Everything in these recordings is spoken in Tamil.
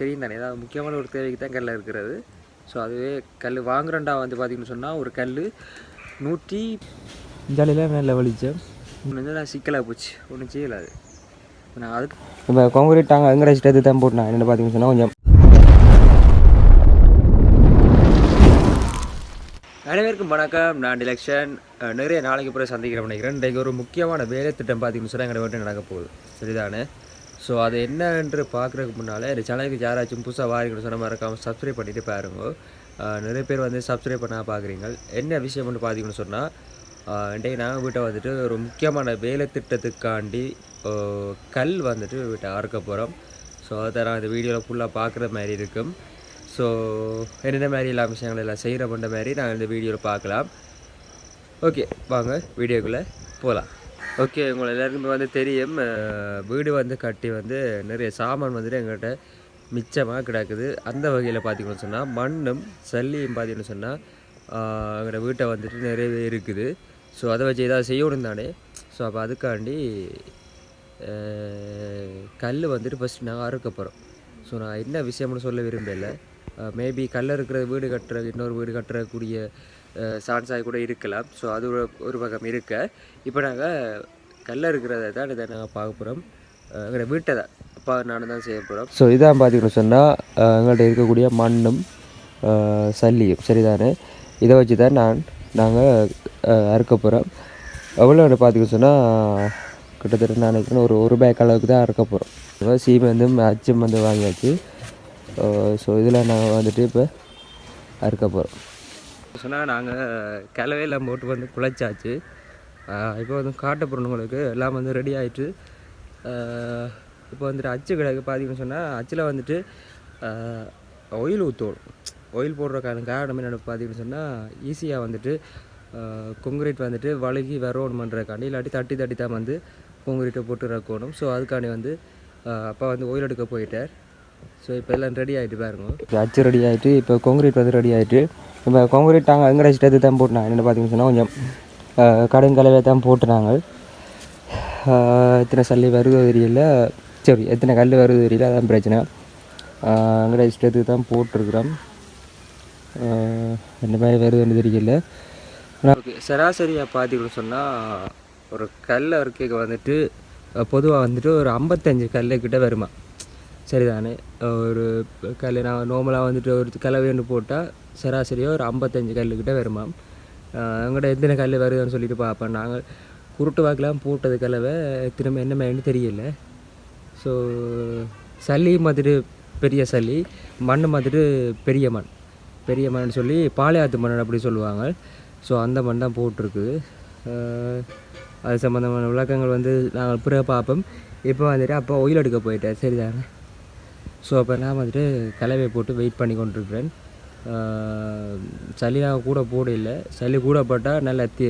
தெரியும் தானே? ஏதாவது முக்கியமான ஒரு தேவைக்கு தான் கல் இருக்கிறது. ஸோ அதுவே கல் வாங்குறண்டா வந்து பார்த்தீங்கன்னு சொன்னால் ஒரு கல் நூற்றி ஜாலியில் மேலே வலிச்சேன். நான் சிக்கலாக போச்சு. ஒன்றும் செய்யலாது நான் அதுக்கு இப்போ காங்கிரீட் டாங்க எங்கட இஷ்டத்தை தான் போட்டேன் என்னென்னு பார்த்தீங்கன்னு சொன்னால் கொஞ்சம் அனைவருக்கும் வணக்கம். நான் டிலக்ஷன். நிறைய நாளைக்கு பிறகு சந்திக்கிறேன். நினைக்கிறேன் இன்றைக்கு ஒரு முக்கியமான வேலை திட்டம் பார்த்தீங்கன்னு சொன்னால் எங்களை வீட்டு நடக்க போகுது. சரிதானே? ஸோ அது என்னன்று பார்க்குறதுக்கு முன்னால் இந்த சேனலுக்கு யாராச்சும் புதுசாக வாரிங்கன்னு சொன்ன மாதிரி இருக்காமல் சப்ஸ்கிரைப் பண்ணிவிட்டு பாருங்க. நிறைய பேர் வந்து சப்ஸ்கிரைப் பண்ணால் பார்க்குறீங்க என்ன விஷயம்னு பார்த்தீங்கன்னு சொன்னால் இன்றைக்கு நாங்கள் வீட்டை வந்துட்டு ஒரு முக்கியமான வேலை திட்டத்துக்காண்டி கல் வந்துட்டு வீட்டை அறுக்க போகிறோம் ஸோ அதை நான் இந்த வீடியோவில் ஃபுல்லாக பார்க்குற மாதிரி இருக்கும். ஸோ என்னென்ன மாதிரி எல்லா விஷயங்கள் எல்லாம் செய்கிற பண்ணுற மாதிரி நாங்கள் இந்த வீடியோவில் பார்க்கலாம். ஓகே வாங்க வீடியோக்குள்ளே போகலாம் ஓகே உங்களை எல்லாருக்குமே வந்து தெரியும். வீடு வந்து கட்டி வந்து நிறைய சாமான் வந்துட்டு எங்கள்கிட்ட மிச்சமாக கிடக்குது. அந்த வகையில் பார்த்தீங்கன்னு சொன்னால் மண்ணும் சல்லியும் பார்த்தீங்கன்னு சொன்னால் எங்களோட வீட்டை வந்துட்டு நிறையவே இருக்குது. ஸோ அதை வச்சு ஏதாவது செய்யணும் தானே. ஸோ அப்போ அதுக்காண்டி கல் வந்துட்டு ஃபஸ்ட்டு நாங்கள் அறுக்க போகிறோம் ஸோ நான் என்ன விஷயம்னு சொல்ல விரும்பலை. மேபி கல் இருக்கிற வீடு கட்டுற இன்னொரு வீடு கட்டுறக்கூடிய சான்ஸாக கூட இருக்கலாம். ஸோ அது ஒரு ஒரு பக்கம் இருக்க. இப்போ நாங்கள் கல்ல இருக்கிறத தான் இதை நாங்கள் பார்க்க போகிறோம் எங்களோட வீட்டை தான். அப்பா நானும் தான் செய்ய போகிறோம் ஸோ இதான் பார்த்தீங்கன்னு சொன்னால் எங்கள்கிட்ட இருக்கக்கூடிய மண்ணும் சல்லியும். சரிதானே? இதை வச்சு தான் நான் நாங்கள் அறுக்க போகிறோம் எவ்வளோ பார்த்தீங்கன்னு சொன்னால் கிட்டத்தட்ட நான் நினைக்கிறேன் ஒரு ஒரு பேக் அளவுக்கு தான் அறுக்க போகிறோம் சீமெந்தும் அச்சும் வந்து வாங்கியாச்சு. ஸோ இதில் நாங்கள் வந்துட்டு இப்போ அறுக்க போகிறோம் சொன்னால் நாங்கள் கிளவையில் போட்டு வந்து குழைச்சாச்சு இப்போ வந்து காட்ட எல்லாம் வந்து ரெடி ஆகிட்டு இப்போ வந்துட்டு அச்சு கிடக்கு பார்த்தீங்கன்னு சொன்னால் அச்சில் வந்துட்டு ஆயில் ஊற்றணும் ஆயில் போடுறக்கான காரணம் என்னென்னு பார்த்தீங்கன்னு சொன்னால் ஈஸியாக வந்துட்டு கொங்கிரீட் வந்துட்டு வழுகி வரணுமன்றக்காண்டி இல்லாட்டி தட்டி தட்டி தான் வந்து கொங்கிரீட்டை போட்டு ரக்கணும் ஸோ அதுக்காண்டி வந்து அப்பா வந்து ஓயில் எடுக்க போயிட்டார். ஸோ இப்போ எல்லாம் ரெடி ஆகிட்டு பாருங்க. அச்சு ரெடி ஆகிட்டு இப்போ கொங்கிரீட் வந்து ரெடி ஆகிட்டு இப்போ கொங்கிரீட் நாங்கள் எங்கட இஷ்டத்தை தான் போட்டு என்னென்னு பார்த்தீங்கன்னு சொன்னால் கொஞ்சம் கடுங்கலவை தான் போட்டு நாங்கள் ஆஹ் எத்தனை சல்லி வருதோ தெரியல. சரி எத்தனை கல் வருதோ தெரியல அதான் பிரச்சனை. ஆஹ் எங்கட இஷ்டத்துக்கு தான் போட்டிருக்கிறோம். என்ன மாதிரி வருதுன்னு தெரியல. ஓகே சராசரியாக பார்த்தீங்கன்னு சொன்னால் ஒரு கல் அறுக்கைக்கு வந்துட்டு பொதுவாக வந்துட்டு ஒரு ஐம்பத்தஞ்சு கல் கிட்ட வருமா? சரிதானே. ஒரு கல் நான் நார்மலாக வந்துட்டு ஒரு கலவைன்னு போட்டால் சராசரியாக ஒரு ஐம்பத்தஞ்சு கல் வருமாம் வருமா எங்கள்கிட்ட எத்தனை கல் வருதுன்னு சொல்லிட்டு பார்ப்பேன் நாங்கள் குருட்டு வாக்கெலாம் போட்டது கலவை திரும்ப என்ன மாதிரின்னு தெரியல. ஸோ சளி வந்துட்டு பெரிய சளி மண் வந்துட்டு பெரிய மண். பெரிய மண்ணுன்னு சொல்லி பாளையாத்து மண் அப்படி சொல்லுவாங்க. ஸோ அந்த மண் தான் போட்டிருக்குது அது சம்மந்தமான விளக்கங்கள் வந்து நாங்கள் பிறகு பார்ப்போம். இப்போ வந்துட்டு அப்போ ஒயில் எடுக்க போயிட்டேன் சரிதானே? ஸோ அப்போ நான் வந்துட்டு கலவையை போட்டு வெயிட் பண்ணி கொண்டிருக்கிறேன். சளியாக கூட போட இல்லை சளி கூட போட்டால் நல்லா தி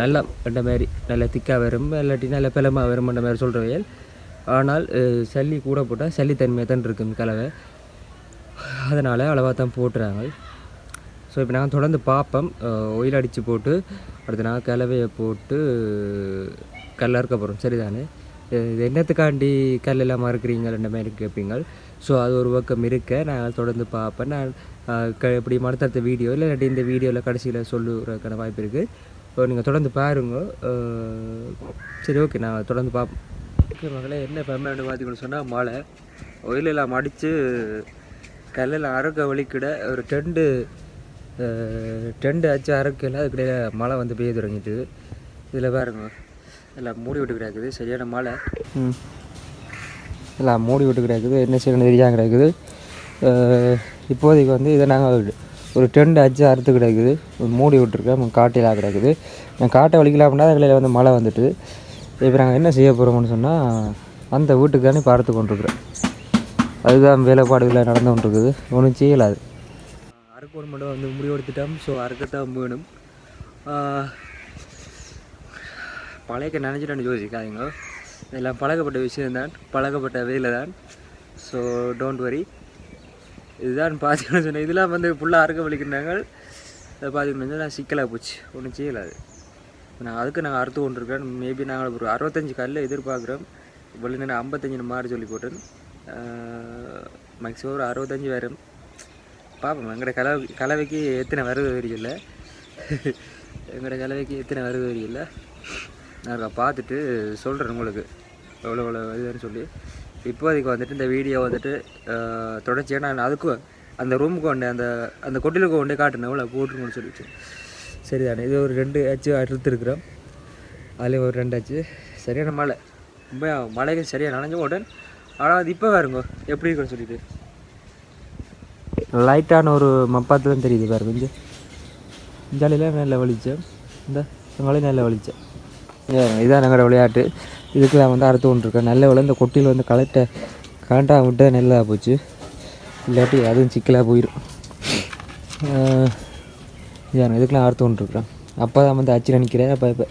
நல்லா அந்த மாதிரி நல்லா திக்காக வரும். இல்லாட்டி நல்ல பிளமாக வரும்ன்ற மாதிரி சொல்கிறவையல் ஆனால் சளி கூட போட்டால் சளித்தன்மையாக தான் இருக்கும் கலவை. அதனால் அளவாக தான் போட்டுறாங்க. ஸோ இப்போ நாங்கள் தொடர்ந்து பார்ப்போம் ஒயில் அடித்து போட்டு அடுத்து நாங்கள் கலவையை போட்டு கல்ல இருக்க போகிறோம் சரிதானே? இது என்னத்துக்காண்டி கல்லெல்லாம் இல்லாமல் ரெண்டுமே மாதிரி கேட்பீங்க ஸோ அது ஒரு பக்கம் இருக்க நான் தொடர்ந்து பார்ப்பேன். நான் க இப்படி மடுத்தடுத்த வீடியோ இல்லை இல்லாட்டி இந்த வீடியோவில் கடைசியில் சொல்லுறதுக்கான வாய்ப்பு இருக்குது ஸோ நீங்கள் தொடர்ந்து பாருங்க. சரி ஓகே நான் தொடர்ந்து பார்ப்போம் ஓகே மகளே என்ன பெர்மனண்ட் பார்த்தீங்கன்னு சொன்னால் மழை. ஒயிலெல்லாம் அடித்து கல்லில் அறுக்க வலிக்கிட ஒரு டெண்டு டெண்டு அச்சு அறுக்கையில் அதுக்கிடையே மழை வந்து பெய்ய தொடங்கிட்டு. இதில் பாருங்கள் எல்லாம் மூடி விட்டு கிடக்குது சரியான மழை. ம். எல்லாம் மூடி விட்டு கிடக்குது என்ன செய்யணும் தெரியாமல் கிடக்குது. இப்போதைக்கு வந்து இதை நாங்கள் ஒரு டெண்டு அச்சு அறுத்து கிடக்குது. மூடி விட்டுருக்கேன். காட்டிலாம் கிடக்குது. நான் காட்டை வலிக்கலாம் அப்படின்னா அதுகளில் வந்து மழை வந்துட்டு. இப்போ நாங்கள் என்ன செய்ய போகிறோம்னு சொன்னால் அந்த வீட்டுக்கு தானே பார்த்து கொண்டிருக்கிறேன் அதுதான் வேலைப்பாடுகளில் நடந்து கொண்டிருக்குது. ஒன்றும் செய்யலாது. அறுக்கணும் மட்டும் வந்து முடிவெடுத்துட்டோம். ஸோ அறுக்கத்தான் வேணும். பழக நினச்சிட்டு யோசிக்காதீங்க. இதெல்லாம் பழகப்பட்ட விஷயம்தான் பழகப்பட்ட வேலை தான் ஸோ டோன்ட் வரி இதுதான் பார்த்தீங்கன்னு சொன்னேன். இதெல்லாம் வந்து ஃபுல்லாக அறுக்க வலிக்கிறாங்க அதை பார்த்தீங்கன்னு நான் சிக்கலாக போச்சு. ஒன்றும் செய்யலாது நான் அதுக்கு நாங்கள் அறுத்து கொண்டிருக்கேன் மேபி நாங்கள் ஒரு அறுபத்தஞ்சு கல்லில் எதிர்பார்க்குறோம். இவ்வளோ நான் ஐம்பத்தஞ்சு மாறி சொல்லி போட்டேன் மேக்ஸிமம் ஒரு அறுபத்தஞ்சு வரும். பார்ப்போம் எங்களோட கலவை கலவைக்கு எத்தனை வருது தெரியல எங்களோட கலவைக்கு எத்தனை வருது தெரியல நான் பார்த்துட்டு சொல்கிறேன் உங்களுக்கு. எவ்வளோ எவ்வளோ இதுன்னு சொல்லி. இப்போதைக்கு வந்துட்டு இந்த வீடியோ வந்துட்டு தொடர்ச்சியாக நான் அதுக்கு அந்த ரூமுக்கு ஒன்று அந்த அந்த கொட்டிலுக்கு கொண்டு காட்டுனேன். எவ்வளோ போட்டுருங்கன்னு சொல்லிட்டு. சரிதானே இது ஒரு ரெண்டு ஆச்சு எடுத்துருக்குறோம் அதுலேயும் ஒரு ரெண்டு ஆச்சு சரியான மழை. ரொம்ப மழைக்கு சரியாக நனைஞ்ச உடன் ஆனால் அது இப்போ பாருங்க எப்படி இருக்குன்னு சொல்லிட்டு. லைட்டான ஒரு மப்பாத்து தான் தெரியுது பாருங்க கொஞ்சம் ஜாலியில் நல்ல வலிச்சேன். இந்த எங்களையும் நல்ல வலிச்சேன். இதான் எங்களோட விளையாட்டு. இதுக்கெல்லாம் வந்து அறுத்து கொண்டுருக்கேன். நல்ல வேலை இந்த கொட்டியில் வந்து கலெக்டை கரண்ட்டாக விட்டு நெல்லாக போச்சு. இல்லாட்டி அதுவும் சிக்கலாக போயிடும் ஏன் இதுக்கெல்லாம் அறுத்து கொண்டுருக்குறேன். அப்போ தான் வந்து அச்சில் நிற்கிறேன் அப்போ இப்போ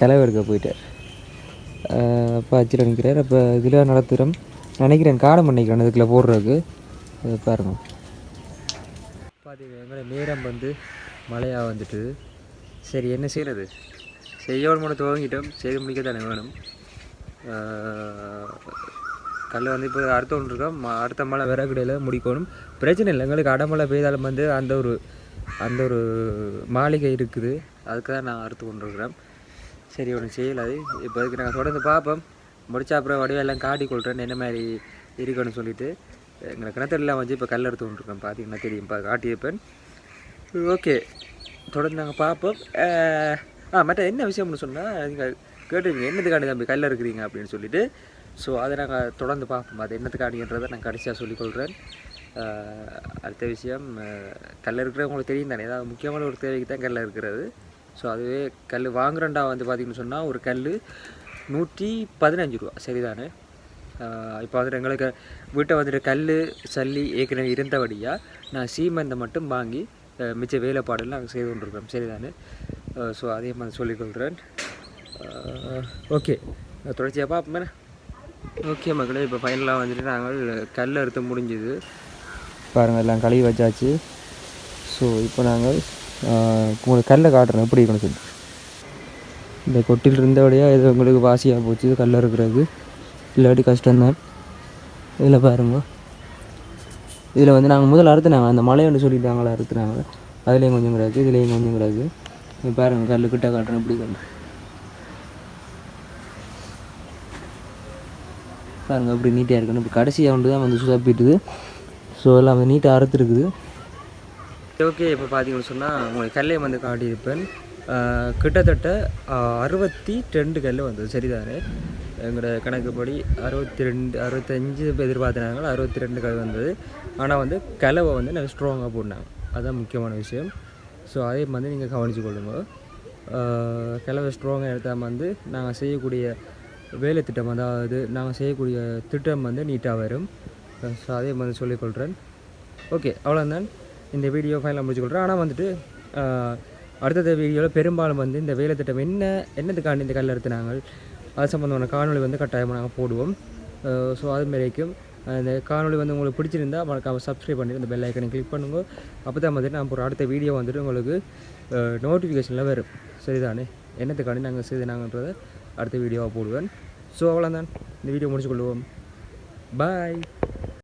கிளவு எடுக்க போயிட்டார். அப்போ அச்சில் நிற்கிறார். அப்போ இதில் நடத்துகிறோம் நினைக்கிறேன் காடம் பண்ணிக்கிறேன் இதுக்குள்ளே போடுறதுக்கு. அது பாருங்க. பார்த்தீங்க நேரம் வந்து மழையாக வந்துட்டு. சரி என்ன செய்கிறது செய்யணும் மட்டும் துவங்கிட்டோம். செய்து முடிக்க தானே வேணும் கல் வந்து இப்போ அடுத்த ஒன்று இருக்கோம் அடுத்த மழை விறகுடையில் முடிக்கணும். பிரச்சனை இல்லை. எங்களுக்கு அடமழை பெய்தாலும் வந்து அந்த ஒரு அந்த ஒரு மாளிகை இருக்குது. அதுக்கு தான் நான் அறுத்து கொண்டிருக்கிறேன். சரி ஒன்று செய்யலாது. இப்போ அதுக்கு நாங்கள் தொடர்ந்து பார்ப்போம். முடிச்சா அப்புறம் வடிவெல்லாம் காட்டி கொள்கிறேன் என்ன மாதிரி இருக்குன்னு சொல்லிட்டு. எங்களை கிணத்துலாம் வச்சு இப்போ கல் எடுத்து கொண்டிருக்கேன் பார்த்தீங்கன்னா தெரியும். இப்போ காட்டியிருப்பேன். ஓகே. தொடர்ந்து நாங்கள் பார்ப்போம். ஆ மற்ற என்ன விஷயம்னு சொன்னால் நீங்கள் கேட்டுருக்கீங்க என்னத்துக்காண்டி தம்பி கல்ல இருக்கிறீங்க அப்படின்னு சொல்லிட்டு. ஸோ அதை நாங்கள் தொடர்ந்து பார்ப்போம். அது என்னத்துக்காண்டின்றதை நான் கடைசியாக சொல்லிக்கொள்கிறேன் அடுத்த விஷயம் அஹ், கல்ல தெரியும் தானே? ஏதாவது முக்கியமான ஒரு தேவைக்கு தான் கல்ல இருக்கிறது. ஸோ அதுவே கல் வாங்குறண்டா வந்து பார்த்திங்கன்னு சொன்னால் ஒரு கல் நூற்றி பதினஞ்சு ரூபா. சரிதானே? இப்போ வந்துட்டு எங்களுக்கு வீட்டை வந்துட்டு கல் சல்லி ஏற்கனவே இருந்தபடியாக நான் சீமெந்தை மட்டும் வாங்கி மிச்ச வேலைப்பாடெல்லாம் நாங்கள் செய்து கொண்டிருக்கிறோம் சரிதானே? ஸோ அதே மாதிரி சொல்லிக்கொள்கிறேன் ஓகே தொடர்ச்சியாக பார்ப்போமே ஓகே மக்களே இப்போ ஃபைனலாக வந்துட்டு நாங்கள் கல் அறுத்து முடிஞ்சுது. பாருங்கள் எல்லாம் கழுவி வச்சாச்சு. ஸோ இப்போ நாங்கள் உங்களுக்கு கல்லை காட்டுறோம். எப்படி இருக்கணும் சொல்லி. இந்த கொட்டில் இருந்தபடியாக இது உங்களுக்கு வாசியாக போச்சு கல் இருக்கிறது இல்லாட்டி கஷ்டம்தான். இதில் பாருங்க. இதில் வந்து நாங்கள் முதல்ல அறுத்துனாங்க. அந்த மலையோண்டு சொல்லிட்டாங்களா அறுத்துனாங்க. அதுலேயும் கொஞ்சம் கிடக்கு இதுலேயும் கொஞ்சம் கிடக்கு. இங்க பாருங்க கல் கிட்ட காட்டுறேன் இப்படி கல் பாருங்கள் அப்படி நீட்டாக இருக்கணும். இப்போ கடைசியாக ஒன்று தான் வந்து சுதப்பிட்டுது ஸோ எல்லாம் வந்து நீட்டாக அறுத்துருக்குது. ஓகே இப்போ பார்த்தீங்கன்னு சொன்னால் உங்களுக்கு கல்லை வந்து காட்டியிருப்பேன். கிட்டத்தட்ட அறுபத்தி ரெண்டு கல் வந்தது. சரிதானே? எங்களோட கணக்குப்படி அறுபத்தி ரெண்டு அறுபத்தஞ்சு எதிர்பார்த்தினாங்க அறுபத்தி ரெண்டு கல் வந்தது. ஆனால் வந்து கலவை வந்து நாங்கள் ஸ்ட்ராங்காக போட்டாங்க. அதுதான் முக்கியமான விஷயம். ஸோ அதே மாதிரி நீங்கள் கவனித்து கொள்ளுங்கள் ஆஹ் ஸ்ட்ராங்காக எடுத்தால் வந்து நாங்கள் செய்யக்கூடிய வேலை திட்டம் அதாவது நாங்கள் செய்யக்கூடிய திட்டம் வந்து நீட்டாக வரும். ஸோ அதே மாதிரி சொல்லிக்கொள்கிறேன் ஓகே அவ்வளோதான் இந்த வீடியோ ஃபைனலாக முடிச்சுக்கொள்கிறேன் ஆனால் வந்துட்டு அடுத்தது வீடியோவில் பெரும்பாலும் வந்து இந்த வேலை திட்டம் என்ன என்னத்துக்காண்டி இந்த கல் நாங்கள் அது சம்மந்தமான காணொளி வந்து கட்டாயமாக நாங்கள் போடுவோம். ஸோ அது வரைக்கும் அந்த காணொளி வந்து உங்களுக்கு பிடிச்சிருந்தா மறக்காம சப்ஸ்கிரைப் பண்ணி அந்த பெல் ஐக்கனை கிளிக் பண்ணுங்க. அப்போ தான் வந்துட்டு நான் ஒரு அடுத்த வீடியோ வந்துட்டு உங்களுக்கு நோட்டிஃபிகேஷனில் வரும். சரிதானே? என்னத்துக்காண்டி நாங்கள் செய்தாங்கன்றதை அடுத்த வீடியோவாக போடுவேன். ஸோ அவ்வளோதான் இந்த வீடியோ முடிச்சுக்கொள்வோம் பாய்